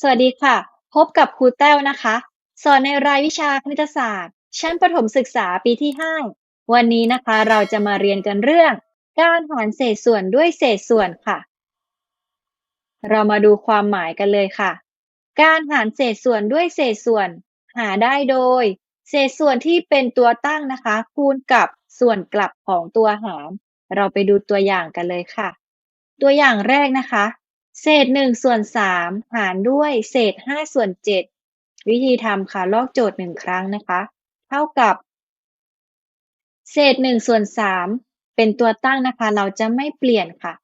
สวัสดีค่ะ พบกับครูแต้วนะคะ สอนในรายวิชาคณิตศาสตร์ ชั้นประถมศึกษาปีที่ 5 วันนี้นะคะเราจะมาเรียนกันเรื่อง การหารเศษส่วนด้วยเศษส่วนค่ะ เรามาดูความหมายกันเลยค่ะ การหารเศษส่วนด้วยเศษส่วน หาได้โดย เศษส่วนที่เป็นตัวตั้งนะคะ คูณกับส่วนกลับของตัวหาร เราไปดูตัวอย่างกันเลยค่ะ ตัวอย่างแรกนะคะ เศษหนึ่งส่วนสามหารด้วยเศษห้าส่วนเจ็ดวิธีทำค่ะ ลอกโจทย์หนึ่งครั้งนะคะ เท่ากับ เศษหนึ่งส่วนสามเป็นตัวตั้งนะคะ เราจะไม่เปลี่ยนค่ะ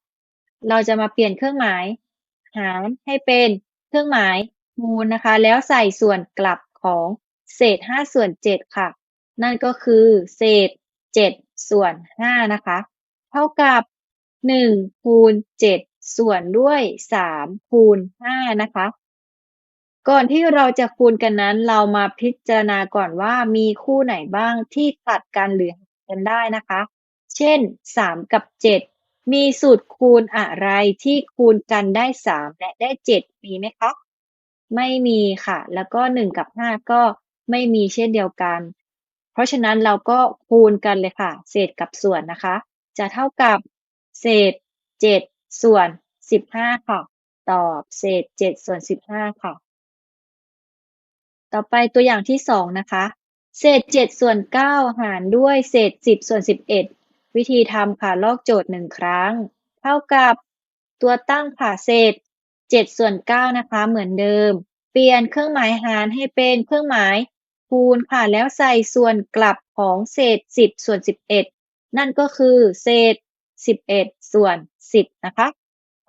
เราจะมาเปลี่ยนเครื่องหมาย หารให้เป็นเครื่องหมายคูณนะคะ แล้วใส่ส่วนกลับของเศษห้าส่วนเจ็ดค่ะ นั่นก็คือเศษเจ็ดส่วนห้านะคะ เท่ากับหนึ่งคูณเจ็ด ส่วนด้วยสามคูณห้านะคะ ก่อนที่เราจะคูณกันนั้น เรามาพิจารณาก่อนว่ามีคู่ไหนบ้างที่ตัดกันหรือหารกันได้นะคะ เช่นสามกับเจ็ดมีสูตรคูณอะไรที่คูณกันได้สามและได้เจ็ดมีไหมคะ ไม่มีค่ะ แล้วก็หนึ่งกับห้าก็ไม่มีเช่นเดียวกัน เพราะฉะนั้นเราก็คูณกันเลยค่ะ เศษกับส่วนนะคะ จะเท่ากับเศษเจ็ดส่วน สิบห้าค่ะ ตอบเศษเจ็ดส่วนสิบห้าค่ะ ต่อไปตัวอย่างที่สองนะคะ เศษเจ็ดส่วนเก้าหารด้วยเศษสิบส่วนสิบเอ็ดวิธีทำค่ะลอกโจทย์หนึ่งครั้ง เท่ากับตัวตั้งค่ะเศษเจ็ดส่วนเก้านะคะ เหมือนเดิม เปลี่ยนเครื่องหมายหารให้เป็นเครื่องหมายคูณค่ะแล้วใส่ส่วนกลับของเศษสิบส่วนสิบเอ็ดนั่นก็คือเศษสิบเอ็ดส่วนสิบนะคะ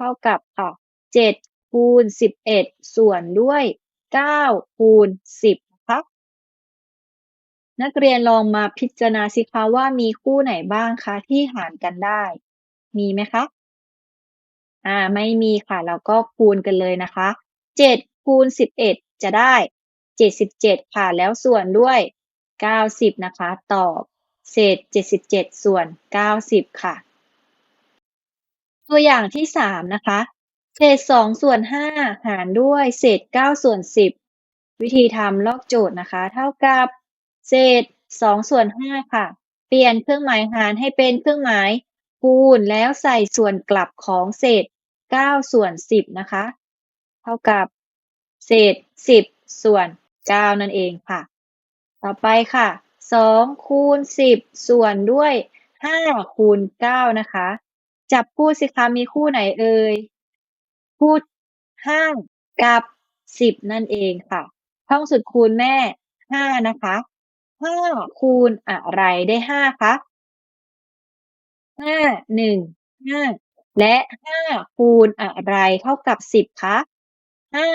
ท่ากับค่ะเจ็ดคูณสิบเอ็ดส่วนด้วยเก้าคูณสิบนะคะนักเรียนลองมาพิจารณาสิคะว่ามีคู่ไหนบ้างคะที่หารกันได้ มีไหมคะ อ่า ไม่มีค่ะ เราก็คูณกันเลยนะคะเจ็ดคูณสิบเอ็ดจะได้เจ็ดสิบเจ็ดค่ะ แล้วส่วนด้วยเก้าสิบนะคะ ตอบ เศษเจ็ดสิบเจ็ดส่วนเก้าสิบค่ะ ตัวอย่างที่สามนะคะ เศษสองส่วนห้าหารด้วยเศษเก้าส่วนสิบวิธีทำลอกโจทย์นะคะ เท่ากับเศษสองส่วนห้าค่ะ เปลี่ยนเครื่องหมายหารให้เป็นเครื่องหมายคูณแล้วใส่ส่วนกลับของเศษเก้าส่วนสิบนะคะ เท่ากับเศษสิบส่วนเก้านั่นเองค่ะ ต่อไปค่ะสองคูณสิบส่วนด้วยห้าคูณเก้านะคะ จับคู่สิคะ มีคู่ไหนเอ่ย คู่ห้ากับสิบนั่นเองค่ะ ท่องสุดคูณแม่ห้านะคะห้าคูณอะไรได้ห้าคะห้าหนึ่งห้าและห้าคูณอะไรเท่ากับสิบคะห้า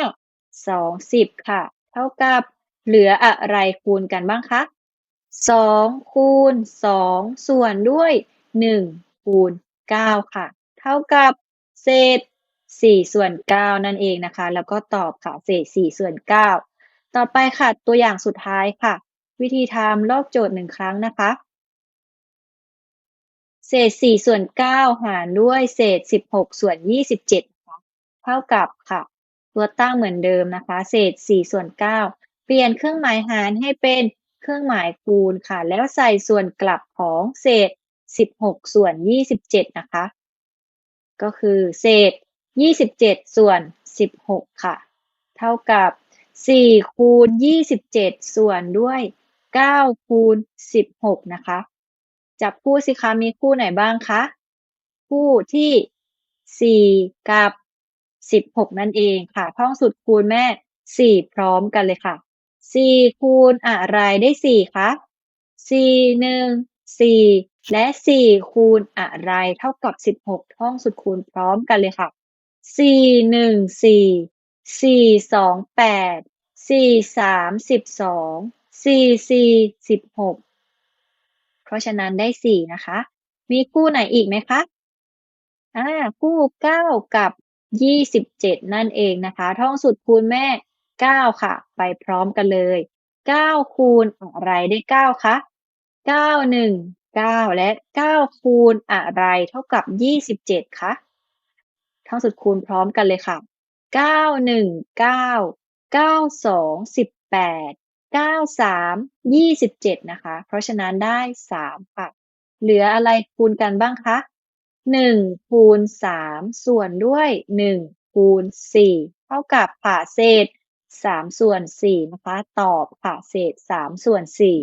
สองสิบค่ะ เท่ากับเหลืออะไรคูณกันบ้างคะสองคูณสองส่วนด้วยหนึ่งคูณ เก้าค่ะ เท่ากับเศษสี่ส่วนเก้านั่นเองนะคะ แล้วก็ตอบค่ะเศษสี่ส่วนเก้าต่อไปค่ะตัวอย่างสุดท้ายค่ะ วิธีทำลอกโจทย์หนึ่งครั้งนะคะ เศษสี่ส่วนเก้าหารด้วยเศษสิบหกส่วนยี่สิบเจ็ดเท่ากับค่ะ ตัวตั้งเหมือนเดิมนะคะ เศษสี่ส่วนเก้าเปลี่ยนเครื่องหมายหารให้เป็นเครื่องหมายคูณค่ะ แล้วใส่ส่วนกลับของเศษ สิบหกส่วนยี่สิบเจ็ดนะคะ ก็คือเศษยี่สิบเจ็ดส่วนสิบหกค่ะ เท่ากับสี่คูณยี่สิบเจ็ดส่วนด้วยเก้าคูณสิบหกนะคะ จับคู่สิคะมีคู่ไหนบ้างคะคู่ที่สี่กับสิบหกนั่นเองค่ะท่องสุดคูณแม่สี่พร้อมกันเลยค่ะสี่คูณอะไรได้สี่คะสี่หนึ่ง สี่และสี่คูณอะไรเท่ากับสิบหกท่องสุดคูณพร้อมกันเลยค่ะสี่หนึ่งสี่สี่สองแปดสี่สามสิบสองสี่สี่สิบหกเพราะฉะนั้นได้สี่นะคะ มีคู่ไหนอีกไหมคะอ่าคู่เก้ากับยี่สิบเจ็ดนั่นเองนะคะ ท่องสุดคูณแม่เก้าค่ะ ไปพร้อมกันเลยเก้าคูณอะไรได้เก้าคะ เก้าหนึ่งเก้าและเก้าคูณอะไรเท่ากับยี่สิบเจ็ดคะท่องสุดคูณพร้อมกันเลยค่ะเก้าหนึ่งเก้าเก้าสองสิบแปดเก้าสามยี่สิบเจ็ดนะคะ เพราะฉะนั้นได้สามค่ะ เหลืออะไรคูณกันบ้างคะหนึ่งคูณสามส่วนด้วยหนึ่งคูณสี่เท่ากับค่ะเศษสามส่วนสี่นะคะ ตอบค่ะเศษสามส่วนสี่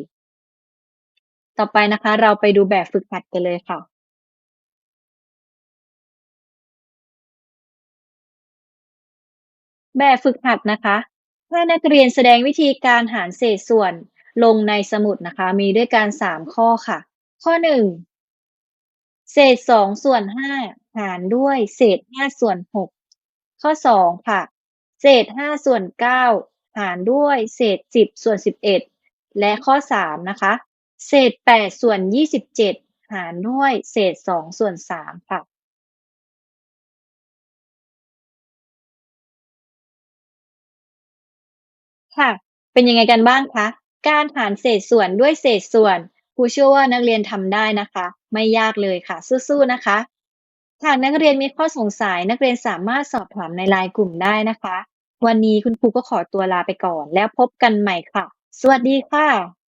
ต่อไปนะคะ เราไปดูแบบฝึกหัดกันเลยค่ะแบบฝึกหัดนะคะให้นักเรียนแสดงวิธีการหารเศษส่วนลงในสมุดนะคะ มีด้วยกันสามข้อค่ะ ข้อหนึ่งเศษสองส่วนห้าหารด้วยเศษห้าส่วนหกข้อสองค่ะ เศษห้าส่วนเก้าหารด้วยเศษสิบส่วนสิบเอ็ดและข้อสามนะคะ เศษแปดส่วนยี่สิบเจ็ดหารด้วยเศษสองส่วนสามค่ะ ค่ะ เป็นยังไงกันบ้างคะ การหารเศษส่วนด้วยเศษส่วนครูเชื่อว่านักเรียนทำได้นะคะ ไม่ยากเลยค่ะ สู้ๆนะคะ หากนักเรียนมีข้อสงสัยนักเรียนสามารถสอบถามใน LINE กลุ่มได้นะคะ วันนี้คุณครูก็ขอตัวลาไปก่อน แล้วพบกันใหม่ค่ะ สวัสดีค่ะ